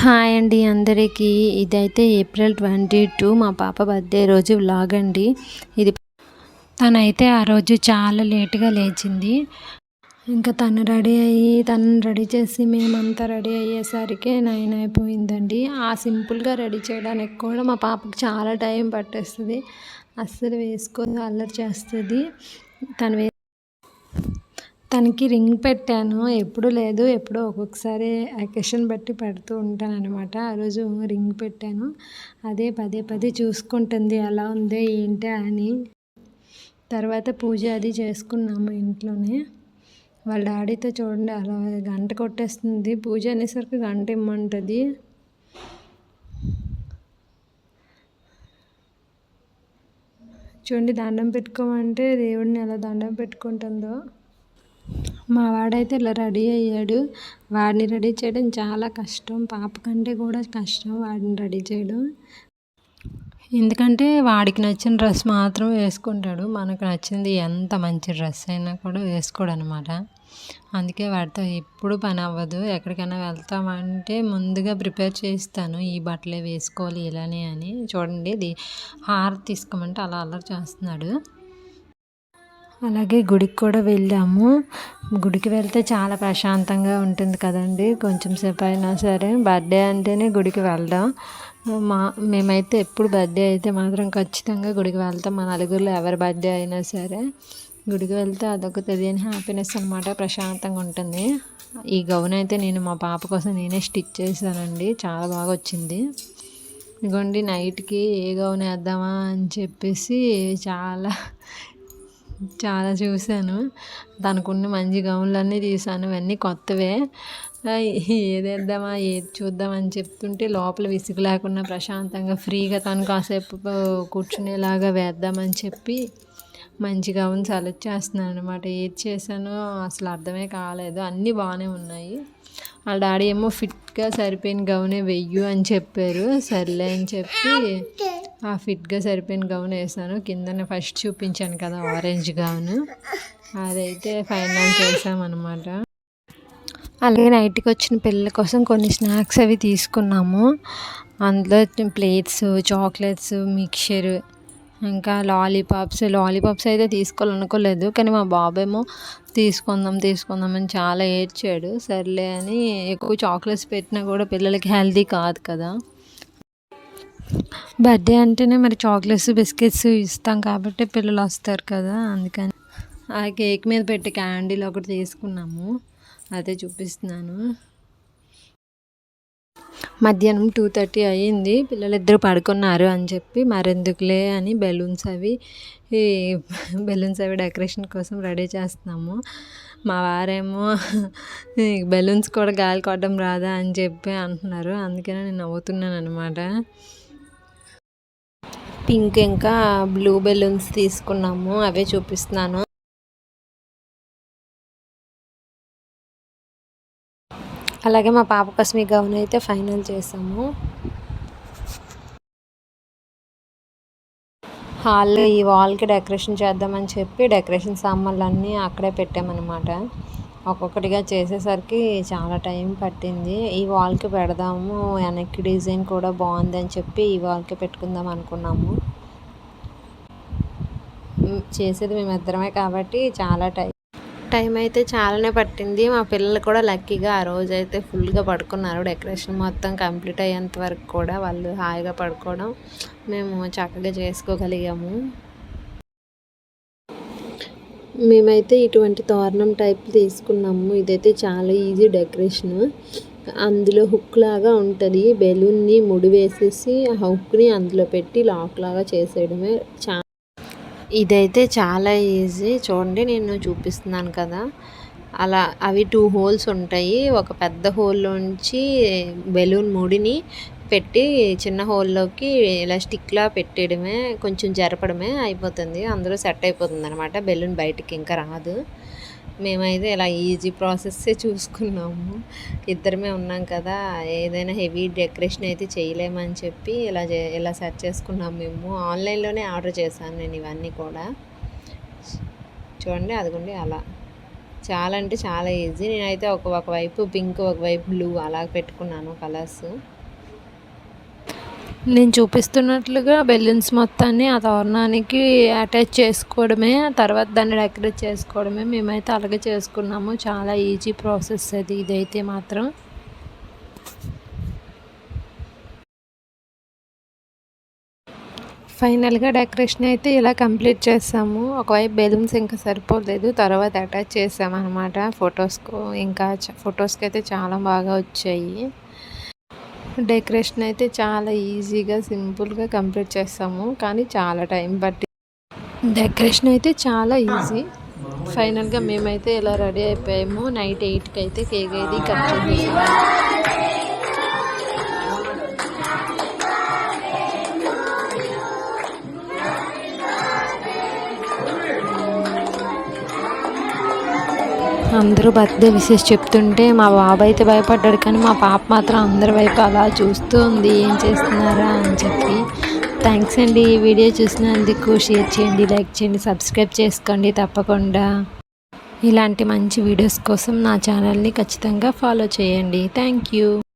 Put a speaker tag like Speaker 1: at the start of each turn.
Speaker 1: Hi అండి అందరికీ. ఇదైతే ఏప్రిల్ ట్వంటీ టూ మా పాప బర్త్డే రోజు వ్లాగ్ అండి. ఇది తనైతే ఆ రోజు చాలా లేట్గా లేచింది. ఇంకా తను రెడీ అయ్యి తను రెడీ చేసి మేమంతా రెడీ అయ్యేసరికి నైన్ అయిపోయిందండి. ఆ సింపుల్గా రెడీ చేయడానికి కూడా మా పాపకు చాలా టైం పట్టేస్తుంది. అస్సలు వేసుకొని అల్లరి చేస్తుంది. తను వే తనకి రింగ్ పెట్టాను. ఎప్పుడు లేదు ఎప్పుడో ఒక్కొక్కసారి అకేషన్ బట్టి పెడుతూ ఉంటాను అనమాట ఆ రోజు రింగ్ పెట్టాను. అదే పదే పదే చూసుకుంటుంది ఎలా ఉంది ఏంటి అని. తర్వాత పూజ అది చేసుకున్నాము ఇంట్లోనే. వాళ్ళ డాడీతో చూడండి అలా గంట కొట్టేస్తుంది. పూజ అనేసరికి గంట ఇమ్మంటుంది. చూడండి దండం పెట్టుకోమంటే దేవుడిని ఎలా దండం పెట్టుకుంటుందో. మా వాడైతే ఇలా రెడీ అయ్యాడు. వాడిని రెడీ చేయడం చాలా కష్టం. పాప కంటే కూడా కష్టం వాడిని రెడీ చేయడం. ఎందుకంటే వాడికి నచ్చిన డ్రెస్ మాత్రం వేసుకుంటాడు. మనకు నచ్చింది ఎంత మంచి డ్రెస్ అయినా కూడా వేసుకోడు అనమాట అందుకే వాడితో ఎప్పుడు పని అవ్వదు. ఎక్కడికైనా వెళ్తామంటే ముందుగా ప్రిపేర్ చేస్తాను ఈ బట్టలే వేసుకోవాలి ఇలానే అని. చూడండి ఇది హార్ తీసుకోమంటే అలా అల్లరి చేస్తున్నాడు. అలాగే గుడికి కూడా వెళ్ళాము. గుడికి వెళ్తే చాలా ప్రశాంతంగా ఉంటుంది కదండి. కొంచెం సేపు అయినా సరే బర్త్డే అంటేనే గుడికి వెళ్దాం. మా మేమైతే ఎప్పుడు బర్త్డే అయితే మాత్రం ఖచ్చితంగా గుడికి వెళ్తాం. మా నలుగురిలో ఎవరి బర్త్డే అయినా సరే గుడికి వెళ్తే అదొక తెలియని హ్యాపీనెస్ అనమాట ప్రశాంతంగా ఉంటుంది. ఈ గౌన్ అయితే నేను మా పాప కోసం నేనే స్టిచ్ చేశానండి. చాలా బాగా వచ్చింది. ఇదిగోండి నైట్కి ఏ గౌన్ వేద్దామా అని చెప్పేసి చాలా చాలా చూశాను. దానికి మంచి గౌన్లన్నీ తీసాను ఇవన్నీ కొత్తవే. ఏది వేద్దామా ఏది చూద్దామని చెప్తుంటే లోపల విసుగు లేకుండా ప్రశాంతంగా ఫ్రీగా తను కాసేపు కూర్చునేలాగా వేద్దామని చెప్పి మంచి గౌన్ సెలెక్ట్ చేస్తున్నాను అనమాట ఏది చేశానో అసలు అర్థమే కాలేదు. అన్నీ బాగానే ఉన్నాయి. వాళ్ళ డాడీ ఏమో ఫిట్గా సరిపోయిన గౌనే వెయ్యు అని చెప్పారు. సర్లే అని చెప్పి ఆ ఫిట్గా సరిపోయిన గౌన్ వేసాను. కిందనే ఫస్ట్ చూపించాను కదా ఆరెంజ్ గౌన్. అదైతే ఫైనల్ చేసామన్నమాట. అలాగే నైట్కి వచ్చిన పిల్లల కోసం కొన్ని స్నాక్స్ అవి తీసుకున్నాము. అందులో ప్లేట్స్ చాక్లెట్స్ మిక్చర్ ఇంకా లాలీపాప్స్. లాలీపాప్స్ అయితే తీసుకోవాలనుకోలేదు కానీ మా బాబేమో తీసుకుందాం తీసుకుందాం అని చాలా ఏడ్చాడు. సర్లే అని ఎక్కువ చాక్లెట్స్ పెట్టినా కూడా పిల్లలకి హెల్తీ కాదు కదా. బర్త్డే అంటేనే మరి చాక్లెట్స్ బిస్కెట్స్ ఇస్తాం కాబట్టి పిల్లలు వస్తారు కదా అందుకని. ఆ కేక్ మీద పెట్టి క్యాండిల్ ఒకటి తీసుకున్నాము. అదే చూపిస్తున్నాను. మధ్యాహ్నం టూ థర్టీ అయ్యింది. పిల్లలిద్దరు పడుకున్నారు అని చెప్పి మరెందుకులే అని బెలూన్స్ అవి బెలూన్స్ అవి డెకరేషన్ కోసం రెడీ చేస్తున్నాము. మా వారేమో బెలూన్స్ కూడా గాలి కొట్టడం రాదా అని చెప్పి అంటున్నారు. అందుకనే నేను నవ్వుతున్నాను అనమాట పింక్ ఇంకా బ్లూ బెలూన్స్ తీసుకున్నాము అవే చూపిస్తున్నాను. అలాగే మా పాప కోసం ఈ గౌన్ అయితే ఫైనల్ చేసాము. హాల్లో ఈ వాల్కి డెకరేషన్ చేద్దామని చెప్పి డెకరేషన్ సామాన్లు అన్నీ అక్కడే పెట్టామన్నమాట. ఒక్కొక్కటిగా చేసేసరికి చాలా టైం పట్టింది. ఈ వాల్కి పెడదాము వెనక్కి డిజైన్ కూడా బాగుందని చెప్పి ఈ వాల్కి పెట్టుకుందాం అనుకున్నాము. చేసేది మేమిద్దరమే కాబట్టి చాలా టైం టైం అయితే చాలానే పట్టింది. మా పిల్లలు కూడా లక్కీగా ఆ రోజు అయితే ఫుల్గా పడుకున్నారు. డెకరేషన్ మొత్తం కంప్లీట్ అయ్యేంత వరకు కూడా వాళ్ళు హాయిగా పడుకోవడం మేము చక్కగా చేసుకోగలిగాము. మేమైతే ఇటువంటి తోరణం టైప్ తీసుకున్నాము. ఇదైతే చాలా ఈజీ డెకరేషన్. అందులో హుక్ లాగా ఉంటుంది. బెలూన్ని ముడి వేసేసి ఆ హుక్ని అందులో పెట్టి లాక్ లాగా చేసేయడమే చా ఇదైతే చాలా ఈజీ. చూడండి నేను చూపిస్తున్నాను కదా. అలా అవి టూ హోల్స్ ఉంటాయి. ఒక పెద్ద హోల్లోంచి బెలూన్ ముడిని పెట్టి చిన్న హోల్లోకి ఇలా స్టిక్లా పెట్టేయడమే కొంచెం జరపడమే అయిపోతుంది. అందులో సెట్ అయిపోతుంది అనమాట బెలూన్ బయటికి ఇంకా రాదు. మేమైతే ఇలా ఈజీ ప్రాసెస్సే చూసుకున్నాము. ఇద్దరమే ఉన్నాం కదా ఏదైనా హెవీ డెకరేషన్ అయితే చేయలేమని చెప్పి ఇలా ఇలా సెట్ చేసుకున్నాం మేము. ఆన్లైన్లోనే ఆర్డర్ చేశాను నేను ఇవన్నీ కూడా. చూడండి అదిగోండి అలా. చాలా అంటే చాలా ఈజీ. నేనైతే ఒక ఒకవైపు పింక్ ఒకవైపు బ్లూ అలా పెట్టుకున్నాను కలర్స్. నేను చూపిస్తున్నట్లుగా బెలూన్స్ మొత్తాన్ని ఆ తోరణానికి అటాచ్ చేసుకోవడమే తర్వాత దాన్ని డెకరేట్ చేసుకోవడమే మేమైతే అలాగే చేసుకున్నాము. చాలా ఈజీ ప్రాసెస్ అది ఇదైతే మాత్రం. ఫైనల్గా డెకరేషన్ అయితే ఇలా కంప్లీట్ చేసాము. ఒకవైపు బెలూన్స్ ఇంకా సరిపోలేదు తర్వాత అటాచ్ చేసాము అనమాట ఫొటోస్కు ఇంకా ఫొటోస్కి అయితే చాలా బాగా వచ్చాయి. డెకరేషన్ అయితే చాలా ఈజీగా సింపుల్గా కంప్లీట్ చేస్తాము. కానీ చాలా టైం పట్టి డెకరేషన్ అయితే చాలా ఈజీ. ఫైనల్గా మేమైతే ఇలా రెడీ అయిపోయాము. నైట్ ఎయిట్కి అయితే కేక్ అయితే కట్ చేసేసాము. అందరూ బర్త్డే విషెస్ చెప్తుంటే మా బాబు అయితే భయపడ్డాడు కానీ మా పాప మాత్రం అందరి వైపు అలా చూస్తూ ఉంది ఏం చేస్తున్నారా అని చెప్పి. థ్యాంక్స్ అండి ఈ వీడియో చూసినందుకు. షేర్ చేయండి లైక్ చేయండి సబ్స్క్రైబ్ చేసుకోండి తప్పకుండా. ఇలాంటి మంచి వీడియోస్ కోసం నా ఛానల్ని ఖచ్చితంగా ఫాలో చేయండి. Thank you